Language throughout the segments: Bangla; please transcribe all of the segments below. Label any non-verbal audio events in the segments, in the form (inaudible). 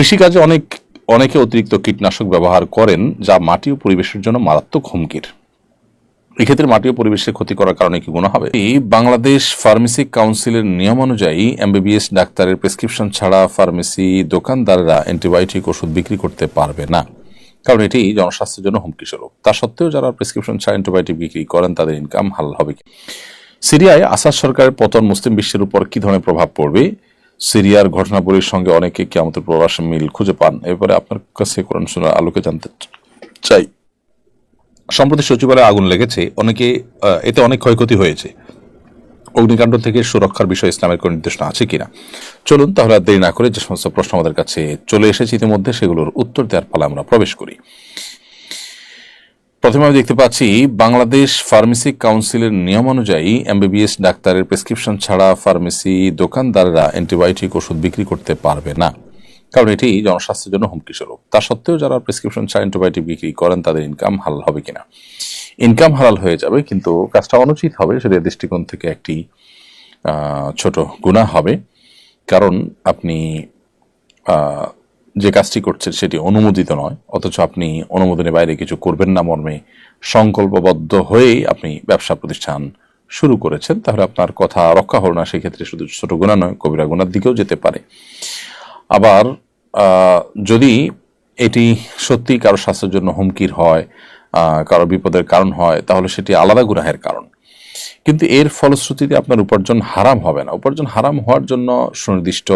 কৃষিকাজে অনেক, অনেকে অতিরিক্ত কীটনাশক ব্যবহার করেন, যা মাটি ও পরিবেশের জন্য মারাত্মক হুমকির। এক্ষেত্রে মাটি ও পরিবেশের ক্ষতি করার কারণে কি গুণ হবে? এই বাংলাদেশ ফার্মেসি কাউন্সিলের নিয়ম অনুযায়ী এমবিবিএস ডাক্তারের প্রেসক্রিপশন ছাড়া ফার্মেসি দোকানদাররা অ্যান্টিবায়োটিক ওষুধ বিক্রি করতে পারবে না। কারণ এটি জনস্বাস্থ্যের জন্য হুমকি স্বরূপ তা সত্ত্বেও যারা প্রেসক্রিপশন ছাড়া অ্যান্টিবায়োটিক বিক্রি করেন, তাদের ইনকাম হাল হবে সিরিয়ায় আসাদ সরকারের পতন মুসলিম বিশ্বের উপর কি ধরনের প্রভাব পড়বে? সিরিয়ার ঘটনাবলীর সঙ্গে অনেকে কেমতের প্রবাস মিল খুঁজে পান। এবারে আপনার কাছে কোরআন শোনার আলোকে জানতে চাই। সম্প্রতি সচিবালয়ে আগুন লেগেছে। অনেকে এতে অনেক ক্ষয়ক্ষতি হয়েছে। অগ্নিকাণ্ড থেকে সুরক্ষার বিষয়ে ইসলামের কোনো নির্দেশনা আছে কিনা? চলুন তাহলে দেরি না করে যে সমস্ত প্রশ্ন আমাদের কাছে চলে এসেছে ইতিমধ্যে, সেগুলোর উত্তর দেওয়ার ফলে আমরা প্রবেশ করি। প্রথমে আমি দেখতে পাচ্ছি, বাংলাদেশ ফার্মেসি কাউন্সিলের নিয়ম অনুযায়ী এমবিবিএস ডাক্তারের প্রেসক্রিপশন ছাড়া ফার্মেসি দোকানদাররা অ্যান্টিবায়োটিক ওষুধ বিক্রি করতে পারবে না। কারণ এটি জনস্বাস্থ্যের জন্য হুমকি স্বরূপ তা সত্ত্বেও যারা প্রেসক্রিপশন ছাড়া অ্যান্টিবায়োটিক বিক্রি করেন, তাদের ইনকাম হালাল হবে কিনা? ইনকাম হালাল হয়ে যাবে, কিন্তু কাজটা অনুচিত হবে, সেটা দৃষ্টিকোণ থেকে একটি ছোট গুণা হবে। কারণ আপনি যে কাজটি করছেন সেটি অনুমোদিত নয়, অথচ আপনি অনুমোদনের বাইরে কিছু করবেন না মর্মে সংকল্পবদ্ধ হয়েই আপনি ব্যবসা প্রতিষ্ঠান শুরু করেছেন। তাহলে আপনার কথা রক্ষা হল না, সেক্ষেত্রে শুধু ছোট গুণা নয়, কবিরা গুণার দিকেও যেতে পারে। আবার যদি এটি সত্যি কারও স্বাস্থ্যের জন্য হুমকির হয় কারও বিপদের কারণ হয়, তাহলে সেটি আলাদা গুনাহের কারণ। কিন্তু এর ফলশ্রুতিতে আপনার উপার্জন হারাম হবে না। উপার্জন হারাম হওয়ার জন্য সুনির্দিষ্ট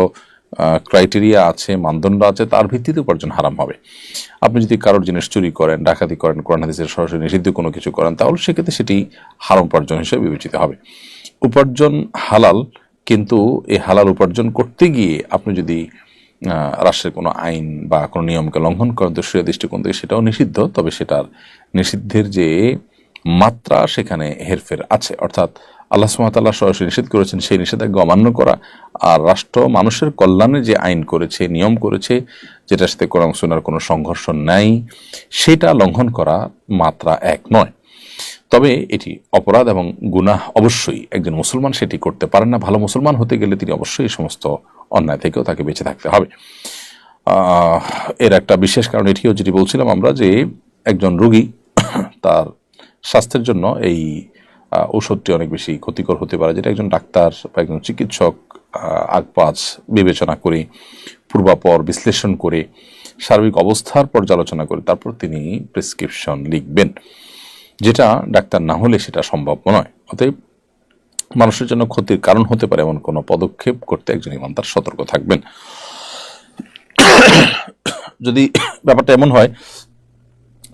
ক্রাইটেরিয়া আছে, মানদণ্ড আছে, তার ভিত্তিতে উপার্জন হারাম হবে। আপনি যদি কারোর জিনিস চুরি করেন, ডাকাতি করেন, কোরআন হাদিসের সরাসরি নিষিদ্ধ কোনো কিছু করেন, তাহলে সেক্ষেত্রে সেটি হারাম উপার্জন হিসেবে বিবেচিত হবে। উপার্জন হালাল, কিন্তু এই হালাল উপার্জন করতে গিয়ে আপনি যদি রাষ্ট্রের কোনো আইন বা কোনো নিয়মকে লঙ্ঘন করেন, তো সে দৃষ্টিকোণ থেকে সেটাও নিষিদ্ধ, তবে সেটার নিষিদ্ধের যে মাত্রা সেখানে হেরফের আছে। অর্থাৎ আল্লাহ সুমাতাল্লাহ সরাসরি নিষেধ করেছেন, সেই নিষেধাজ্ঞা অমান্য করা। আর রাষ্ট্র মানুষের কল্যাণে যে আইন করেছে, নিয়ম করেছে, যেটার সাথে কোরআন শোনার কোনো সংঘর্ষ নাই, সেটা লঙ্ঘন করা মাত্রা এক নয়। তবে এটি অপরাধ এবং গুনাহ অবশ্যই। একজন মুসলমান সেটি করতে পারেন না। ভালো মুসলমান হতে গেলে তিনি অবশ্যই সমস্ত অন্যায় থেকেও তাকে বেঁচে থাকতে হবে। এর একটা বিশেষ কারণ এটিও, যেটি বলছিলাম আমরা যে একজন রোগী, তার স্বাস্থ্যের জন্য এই ঔষধটি অনেক বেশি ক্ষতিকর হতে পারে, যেটা একজন ডাক্তার বা একজন চিকিৎসক আগপাজ বিবেচনা করে, পূর্বাপর বিশ্লেষণ করে সার্বিক অবস্থার পর্যালোচনা করে তারপর তিনি প্রেসক্রিপশন লিখবেন, যেটা ডাক্তার না হলে সেটা সম্ভব নয়। অতএব মানুষের জন্য ক্ষতির কারণ হতে পারে এমন কোনো পদক্ষেপ করতে একজন ইমানদার সতর্ক থাকবেন। (coughs) যদি ব্যাপারটা এমন হয়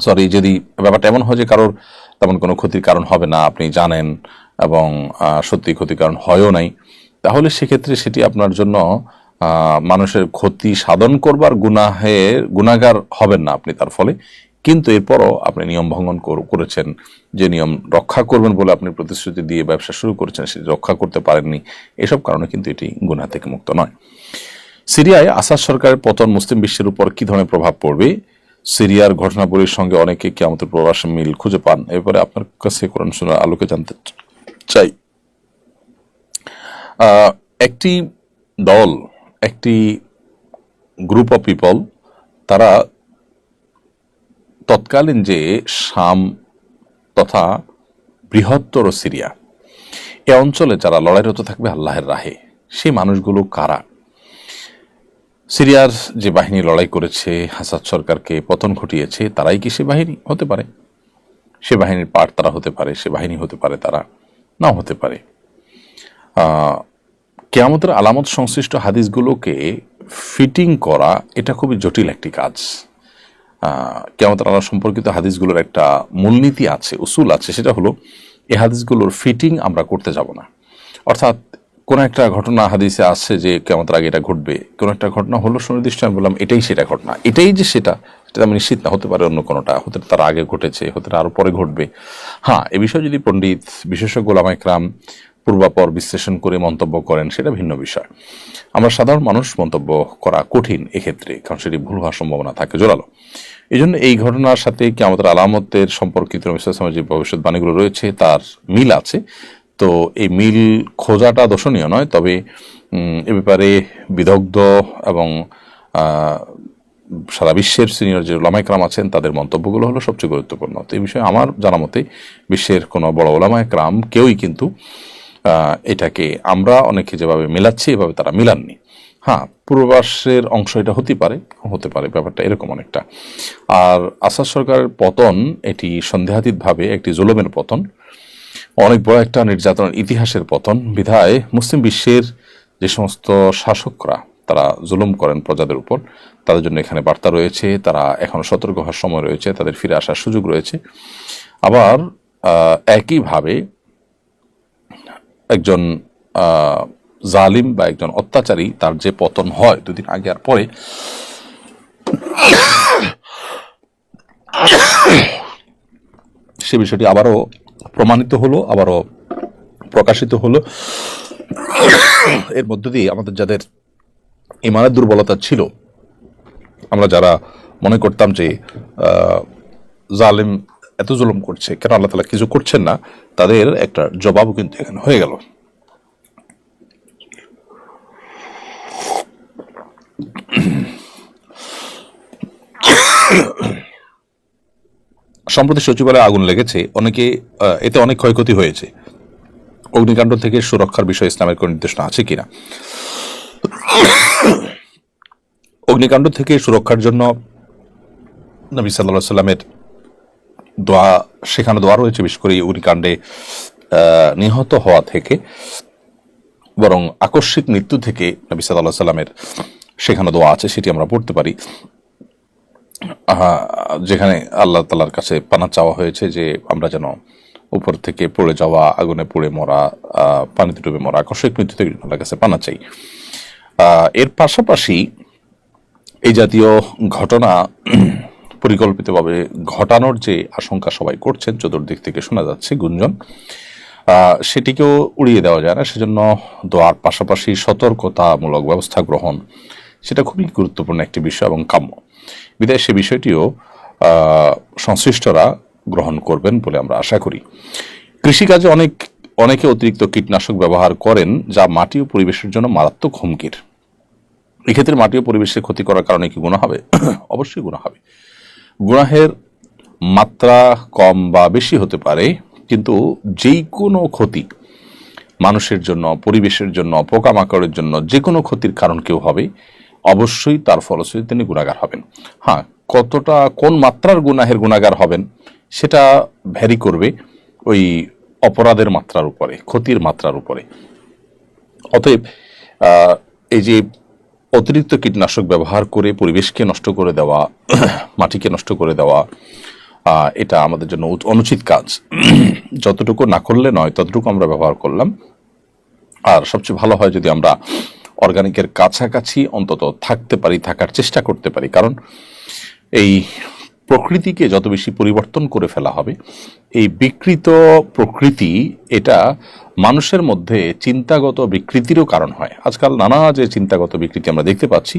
সরি যদি ব্যাপারটা এমন হয় যে কারোর তেমন কোনো ক্ষতির কারণ হবে না, আপনি জানেন এবং সত্যি ক্ষতির কারণ হয়ও নাই, তাহলে সেক্ষেত্রে সেটি আপনার জন্য মানুষের ক্ষতি সাধন করবার গুনাহের গুণাগার হবেন না আপনি তার ফলে। কিন্তু এরপরও আপনি নিয়ম ভঙ্গন করেছেন, যে নিয়ম রক্ষা করবেন বলে আপনি প্রতিশ্রুতি দিয়ে ব্যবসা শুরু করেছেন, সেটি রক্ষা করতে পারেননি, এসব কারণে কিন্তু এটি গুনাহ থেকে মুক্ত নয়। সিরিয়ায় আসাদ সরকারের পতন মুসলিম বিশ্বের উপর কি ধরনের প্রভাব পড়বে? সিরিয়ার ঘটনাবলীর সঙ্গে অনেকে কেমতের প্রবাস মিল খুঁজে পান। এবারে আপনার কাছে কোরআন শোনার আলোকে জানতে চাই। একটি দল, একটি গ্রুপ অফ পিপল তারা তৎকালীন যে শাম তথা বৃহত্তর সিরিয়া, এ অঞ্চলে যারা লড়াইরত থাকবে আল্লাহের রাহে, সেই মানুষগুলো কারা? সিরিয়ার যে বাহিনী লড়াই করেছে হাসাদ সরকারকে পতন ঘটিয়েছে, তারাই কি সে বাহিনী? হতে পারে। সে বাহিনীর পার্ট তারা হতে পারে, সে বাহিনী হতে পারে, তারা নাও হতে পারে। কেয়ামতের আলামত সংশ্লিষ্ট হাদিসগুলোকে ফিটিং করা, এটা খুবই জটিল একটি কাজ। কেয়ামতের আল্লাহ সম্পর্কিত হাদিসগুলোর একটা মূলনীতি আছে, উসুল আছে, সেটা হলো, এ হাদিসগুলোর ফিটিং আমরা করতে যাব না। অর্থাৎ কোন একটা ঘটনা হাদিসে আসছে যে কেমন আগে এটা ঘটবে। কোন একটা ঘটনা হলো সুনির্দিষ্ট, আমি বললাম এটাই সেটা ঘটনা। এটাই যে সেটা সেটা আমি নিশ্চিত না, হতে পারে অন্য কোনোটা, হতে তার আগে ঘটেছে, হতে পারে আরও পরে ঘটবে। হ্যাঁ এ বিষয়ে যদি পণ্ডিত, বিশেষজ্ঞ লামাইকরাম পূর্বাপর বিশ্লেষণ করে মন্তব্য করেন, সেটা ভিন্ন বিষয়। আমরা সাধারণ মানুষ মন্তব্য করা কঠিন এক্ষেত্রে, কারণ সেটি ভুল হওয়ার সম্ভাবনা থাকে জোরালো। এই জন্য এই ঘটনার সাথে কি আমাদের আলামতের সম্পর্কিত রসুলের যে ভবিষ্যৎবাণীগুলো রয়েছে, তার মিল আছে। তো এই মিল খোঁজাটা দর্শনীয় নয়, তবে এ ব্যাপারে বিদগ্ধ এবং সারা বিশ্বের সিনিয়র যে ওলামাইকরাম আছেন, তাদের মন্তব্যগুলো হলো সবচেয়ে গুরুত্বপূর্ণ। তো এই বিষয়ে আমার জানা মতে, বিশ্বের কোনো বড় ওলামাইকরাম কেউই কিন্তু এটাকে আমরা অনেকে যেভাবে মেলাচ্ছি, এভাবে তারা মিলাননি। হ্যাঁ পূর্বাসের অংশ এটা হতে পারে হতে পারে, ব্যাপারটা এরকম অনেকটা। আর আসাদ সরকারের পতন এটি সন্দেহাতীতভাবে একটি জুলুমের পতন। অনেক বড় একটা নির্যাতনের ইতিহাসের পতন। বিধায় মুসলিম বিশ্বের যে সমস্ত শাসকরা, তারা জুলুম করেন প্রজাদের উপর, তাদের জন্য এখানে বার্তা রয়েছে, তারা এখনও সতর্ক হওয়ার সময় রয়েছে, তাদের ফিরে আসার সুযোগ রয়েছে। আবার একইভাবে একজন জালিম বা একজন অত্যাচারী, তার যে পতন হয় দুদিন আগে আর পরে, সে বিষয়টি আবারও প্রমাণিত হলো, আবারও প্রকাশিত হলো। এর মধ্য দিয়ে আমাদের যাদের ইমানের দুর্বলতা ছিল, আমরা যারা মনে করতাম যে জালিম এত জুলুম করছে, কেন আল্লাহ তালা কিছু করছেন না, তাদের একটা জবাবও কিন্তু এখানে হয়ে গেল। সম্প্রতি সচিবালয়ে আগুন লেগেছে, অনেকে এতে অনেক ক্ষয়ক্ষতি হয়েছে। অগ্নিকাণ্ড থেকে সুরক্ষার বিষয়ে ইসলামের কোন নির্দেশনা আছে কিনা? অগ্নিকাণ্ড থেকে সুরক্ষার জন্য নবী সাল্লাহ সাল্লামের দোয়া, সেখানে দোয়া রয়েছে, বিশেষ করে অগ্নিকাণ্ডে নিহত হওয়া থেকে। বরং আকস্মিক মৃত্যু থেকে নবী সাল্লাহ সাল্লামের সেখানে দোয়া আছে, সেটি আমরা পড়তে পারি। যেখানে আল্লাহ তালার কাছে পানা চাওয়া হয়েছে যে আমরা যেন উপর থেকে পড়ে যাওয়া, আগুনে পড়ে মরা পানিতে ডুবে মরা, আকস্মিক মৃত্যু থেকে আল্লাহর কাছে পানা চাই। এর পাশাপাশি এই জাতীয় ঘটনা পরিকল্পিতভাবে ঘটানোর যে আশঙ্কা সবাই করছেন, চতুর্দিক থেকে শোনা যাচ্ছে গুঞ্জন সেটিকেও উড়িয়ে দেওয়া যায় না। সেজন্য দোয়ার পাশাপাশি সতর্কতামূলক ব্যবস্থা গ্রহণ, সেটা খুবই গুরুত্বপূর্ণ একটি বিষয় এবং কাম্য। বিদায় সে বিষয়টিও সংশ্লিষ্টরা গ্রহণ করবেন বলে আমরা আশা করি। কৃষিকাজে অনেক, অনেকে অতিরিক্ত কীটনাশক ব্যবহার করেন, যা মাটি ও পরিবেশের জন্য মারাত্মক হুমকির। এক্ষেত্রে মাটি ও পরিবেশের ক্ষতি করার কারণে কি গুণা হবে? (coughs) অবশ্যই গুণা হবে। গুনাহের মাত্রা কম বা বেশি হতে পারে, কিন্তু যেই কোনো ক্ষতি মানুষের জন্য, পরিবেশের জন্য, পোকামাকড়ের জন্য যে কোনো ক্ষতির কারণ কেউ হবে অবশ্যই তার ফলশ্রুতি তিনি গুণাগার হবেন। হ্যাঁ কতটা, কোন মাত্রার গুনাহের গুণাগার হবেন সেটা ভ্যারি করবে ওই অপরাধের মাত্রার উপরে, ক্ষতির মাত্রার উপরে। অতএব এই যে অতিরিক্ত কীটনাশক ব্যবহার করে পরিবেশকে নষ্ট করে দেওয়া, (clears throat) মাটিকে নষ্ট করে দেওয়া এটা আমাদের জন্য অনুচিত কাজ। (clears throat) যতটুকু না করলে নয়, ততটুকু আমরা ব্যবহার করলাম। আর সবচেয়ে ভালো হয় যদি আমরা অর্গানিকের কাছাকাছি অন্তত থাকতে পারি, থাকার চেষ্টা করতে পারি। কারণ এই প্রকৃতিকে যত বেশি পরিবর্তন করে ফেলা হবে, এই বিকৃত প্রকৃতি, এটা মানুষের মধ্যে চিন্তাগত বিকৃতিরও কারণ হয়। আজকাল নানা যে চিন্তাগত বিকৃতি আমরা দেখতে পাচ্ছি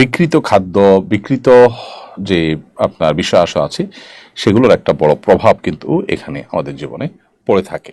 বিকৃত খাদ্য, বিকৃত যে আপনার বিষয় আশা আছে, সেগুলোর একটা বড় প্রভাব কিন্তু এখানে আমাদের জীবনে পড়ে থাকে।